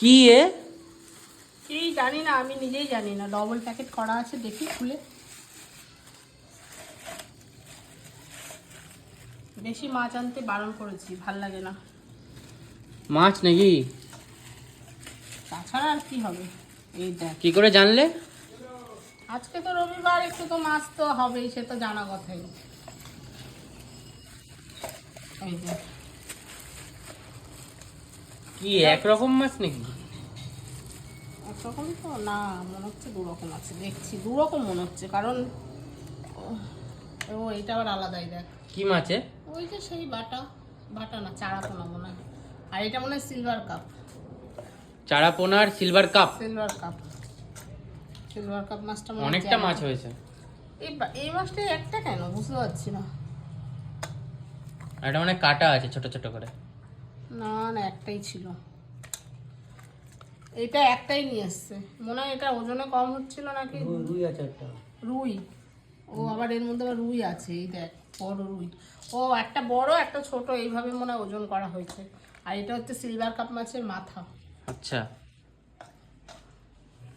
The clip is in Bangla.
কি এ? কি জানি না আমি নিজেই জানি না ডবল প্যাকেট করা আছে দেখি খুলে। বেশি মাছ আনতে বারণ করেছি ভালো লাগে না। মাছ নাকি? তাছাড়া আর কি হবে? এই দেখ। কি করে জানলে? আজকে তো রবিবার একটু তো মাছ তো হবেই সে তো জানা কথাই। এই যে কি একরকম মাছ নাকি? একরকম তো না মনে হচ্ছে দু রকম আছে। দেখছি দু রকম মনে হচ্ছে কারণ ও- এটা আবার আলাদাই দেখ। কি মাছে ওই যে সেই বাটা বাটা না চারা পোনা মনে হয়। আর এটা মনে হয় সিলভার কাপ। চারা পোনার silver carp? Silver carp. Silver carp মাছটা অনেকটা মাছ হয়েছে। এই এই মাছটা একটা কেন? বুঝতে পারছি না। আর এটা মানে কাটা আছে ছোট ছোট করে। না না একটাই ছিল। এটা একটাই নিয়ে এসছে। মনে হয় এটা ওজনে কম হচ্ছিল নাকি? রুই আছে একটা। রুই। ও আবার এর মধ্যে আবার রুই আছে এই দেখ বড় রুই। ও একটা বড় একটা ছোট এইভাবে মনে হয় ওজন করা হয়েছে। আর এটা হচ্ছে সিলভার কাপ মাছের মাথা। আচ্ছা।